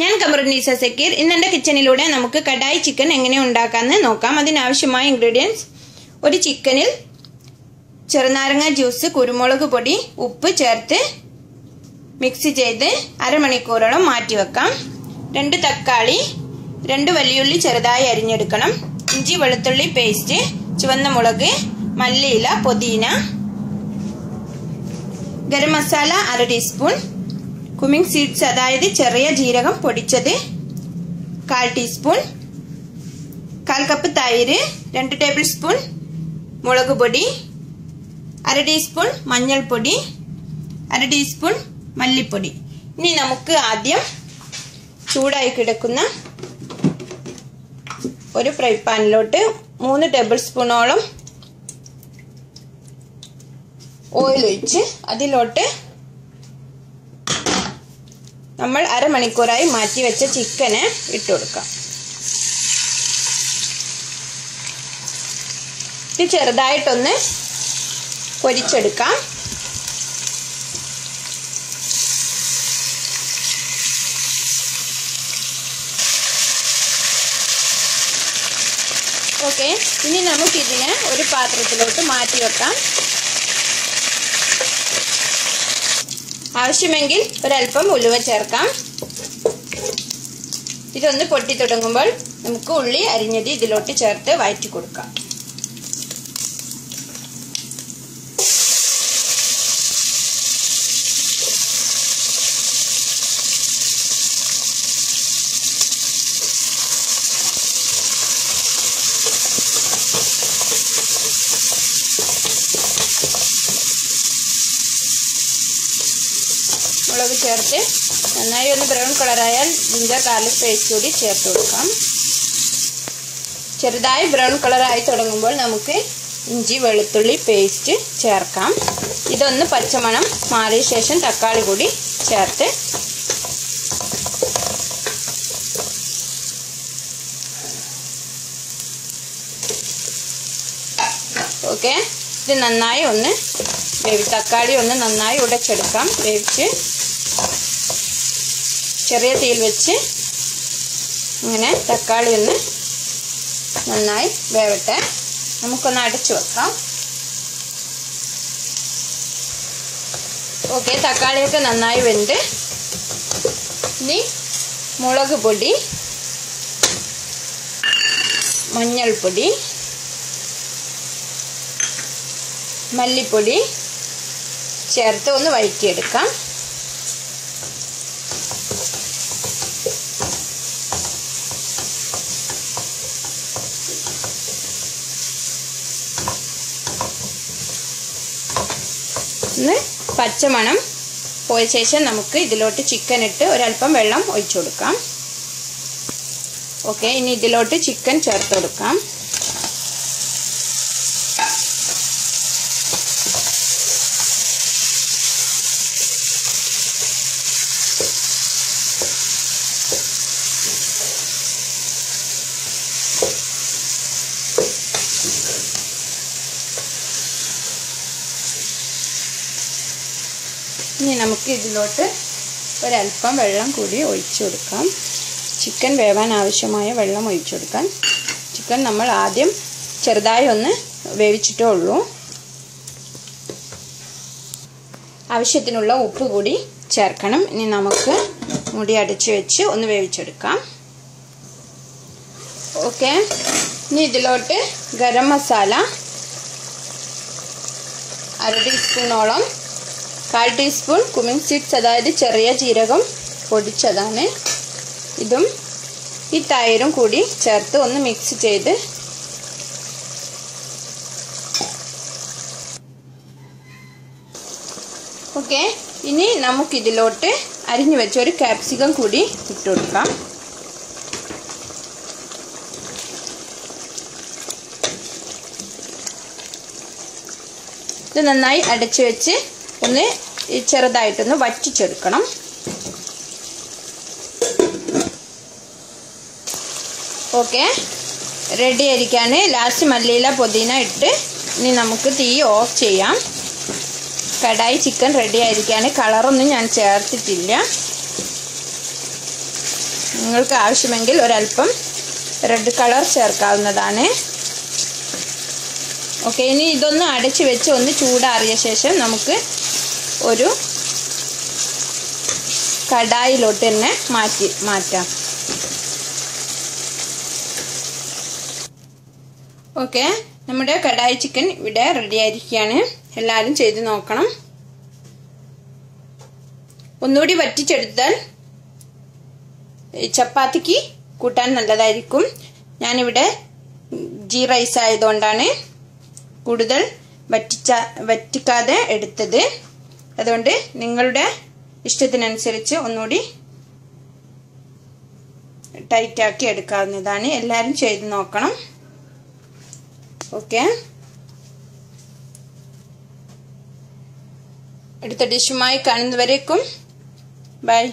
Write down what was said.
ഞാൻ കമറുന്നീസ സക്കീർ. ഇന്ന് എന്റെ കിച്ചണിലൂടെ നമുക്ക് കടായി ചിക്കൻ എങ്ങനെ ഉണ്ടാക്കാമെന്ന് നോക്കാം. അതിനാവശ്യമായ ഇൻഗ്രീഡിയൻസ് ഒരു ചിക്കനിൽ ചെറുനാരങ്ങ ജ്യൂസ് കുരുമുളക് പൊടി ഉപ്പ് ചേർത്ത് മിക്സ് ചെയ്ത് അരമണിക്കൂറോളം മാറ്റി വെക്കാം രണ്ട് തക്കാളി രണ്ട് വലിയുള്ളി ചെറുതായി അരിഞ്ഞെടുക്കണം. ഇഞ്ചി വെളുത്തുള്ളി പേസ്റ്റ് ചുവന്ന മുളക് മല്ലിയില പുതിന ഗരം മസാല അര ടീസ്പൂൺ കുമിങ് സീഡ്സ് അതായത് ചെറിയ ജീരകം പൊടിച്ചത് കാൽ ടീസ്പൂൺ കാൽ കപ്പ് തൈര് രണ്ട് ടേബിൾ സ്പൂൺ മുളക് പൊടി അര ടീസ്പൂൺ മഞ്ഞൾപ്പൊടി അര ടീസ്പൂൺ മല്ലിപ്പൊടി. ഇനി നമുക്ക് ആദ്യം ചൂടായി കിടക്കുന്ന ഒരു ഫ്രൈ പാനിലോട്ട് മൂന്ന് ടേബിൾ സ്പൂണോളം ഓയിൽ ഒഴിച്ച് അതിലോട്ട് നമ്മൾ അരമണിക്കൂറായി മാറ്റി വെച്ച ചിക്കന് ഇട്ട് കൊടുക്കാം. ഇത് ചെറുതായിട്ടൊന്ന് പൊരിച്ചെടുക്കാം. ഓക്കെ ഇനി നമുക്കിതിനെ ഒരു പാത്രത്തിലോട്ട് മാറ്റി വെക്കാം. ആവശ്യമെങ്കിൽ ഒരല്പം ഉലുവ ചേർക്കാം. ഇതൊന്ന് പൊട്ടി തുടങ്ങുമ്പോൾ നമുക്ക് ഉള്ളി അരിഞ്ഞത് ഇതിലോട്ട് ചേർത്ത് വഴറ്റി കൊടുക്കാം. മുളക് ചേർത്ത് നന്നായി ഒന്ന് ബ്രൗൺ കളറായാൽ ജിഞ്ചർ ഗാർലിക് പേസ്റ്റ് കൂടി ചേർത്ത് കൊടുക്കാം. ചെറുതായി ബ്രൗൺ കളറായി തുടങ്ങുമ്പോൾ നമുക്ക് ഇഞ്ചി വെളുത്തുള്ളി പേസ്റ്റ് ചേർക്കാം. ഇതൊന്ന് പച്ചമണം മാറിയ ശേഷം തക്കാളി കൂടി ചേർത്ത് ഓക്കെ. ഇത് നന്നായി ഒന്ന് തക്കാളി ഒന്ന് നന്നായി ഉടച്ചെടുക്കാം. വേവിച്ച് ചെറിയ തീയിൽ വെച്ച് ഇങ്ങനെ തക്കാളി ഒന്ന് നന്നായി വേവട്ടെ. നമുക്കൊന്ന് അടച്ചു വെക്കാം. ഓക്കെ തക്കാളിയൊക്കെ നന്നായി വെന്ത് ഇനി മുളക് പൊടി മഞ്ഞൾപ്പൊടി മല്ലിപ്പൊടി ചേർത്ത് ഒന്ന് വഴറ്റിയെടുക്കാം. ഒന്ന് പച്ചമണം പോയ ശേഷം നമുക്ക് ഇതിലോട്ട് ചിക്കൻ ഇട്ട് ഒരല്പം വെള്ളം ഒഴിച്ചു കൊടുക്കാം. ഓക്കെ ഇനി ഇതിലോട്ട് ചിക്കൻ ചേർത്ത് കൊടുക്കാം. ഇനി നമുക്ക് ഇതിലോട്ട് ഒരല്പം വെള്ളം കൂടി ഒഴിച്ചു കൊടുക്കാം. ചിക്കൻ വേവാൻ ആവശ്യമായ വെള്ളം ഒഴിച്ചു കൊടുക്കാൻ ചിക്കൻ നമ്മൾ ആദ്യം ചെറുതായി ഒന്ന് വേവിച്ചിട്ടേ ഉള്ളൂ. ആവശ്യത്തിനുള്ള ഉപ്പ് കൂടി ചേർക്കണം. ഇനി നമുക്ക് മുടി അടച്ചു വെച്ച് ഒന്ന് വേവിച്ചെടുക്കാം. ഓക്കെ. ഇനി ഇതിലോട്ട് ഗരം മസാല അര ടീസ്പൂണോളം കാൽ ടീസ്പൂൺ കുമിങ് സീഡ്സ് അതായത് ചെറിയ ജീരകം പൊടിച്ചതാണ്. ഇതും ഈ തൈരും കൂടി ചേർത്ത് ഒന്ന് മിക്സ് ചെയ്ത് ഓക്കെ ഇനി നമുക്കിതിലോട്ട് അരിഞ്ഞു വെച്ച ഒരു ക്യാപ്സിക്കം കൂടി ഇട്ട് കൊടുക്കാം. ഇത് നന്നായി അടച്ചു വെച്ച് ഒന്ന് ചെറുതായിട്ടൊന്ന് വറ്റിച്ചെടുക്കണം. ഓക്കെ. റെഡി ആയിരിക്കാൻ ലാസ്റ്റ് മല്ലിയില പുതിന ഇട്ട് ഇനി നമുക്ക് തീ ഓഫ് ചെയ്യാം. കടായി ചിക്കൻ റെഡി ആയിരിക്കാൻ കളറൊന്നും ഞാൻ ചേർത്തിട്ടില്ല. നിങ്ങൾക്ക് ആവശ്യമെങ്കിൽ ഒരല്പം റെഡ് കളർ ചേർക്കാവുന്നതാണ്. ഓക്കെ ഇനി ഇതൊന്ന് അടച്ചു വെച്ച് ഒന്ന് ചൂടാറിയ ശേഷം നമുക്ക് ഒരു കടായിലോട്ട് തന്നെ മാറ്റി മാറ്റാം. ഓക്കെ നമ്മുടെ കടായി ചിക്കൻ ഇവിടെ റെഡി ആയിരിക്കുകയാണ്. എല്ലാവരും ചെയ്ത് നോക്കണം. ഒന്നുകൂടി വറ്റിച്ചെടുത്താൽ ചപ്പാത്തിക്ക് കൂട്ടാൻ നല്ലതായിരിക്കും. ഞാനിവിടെ ജി റൈസ് ആയതുകൊണ്ടാണ് കൂടുതൽ വറ്റിച്ച വറ്റിക്കാതെ എടുത്തത്. അതുകൊണ്ട് നിങ്ങളുടെ ഇഷ്ടത്തിനനുസരിച്ച് ഒന്നുകൂടി ടൈറ്റാക്കി എടുക്കാവുന്നതാണ്. എല്ലാവരും ചെയ്ത് നോക്കണം. ഓക്കെ. അടുത്ത ഡിഷുമായി കാണുന്നവരേക്കും ബൈ.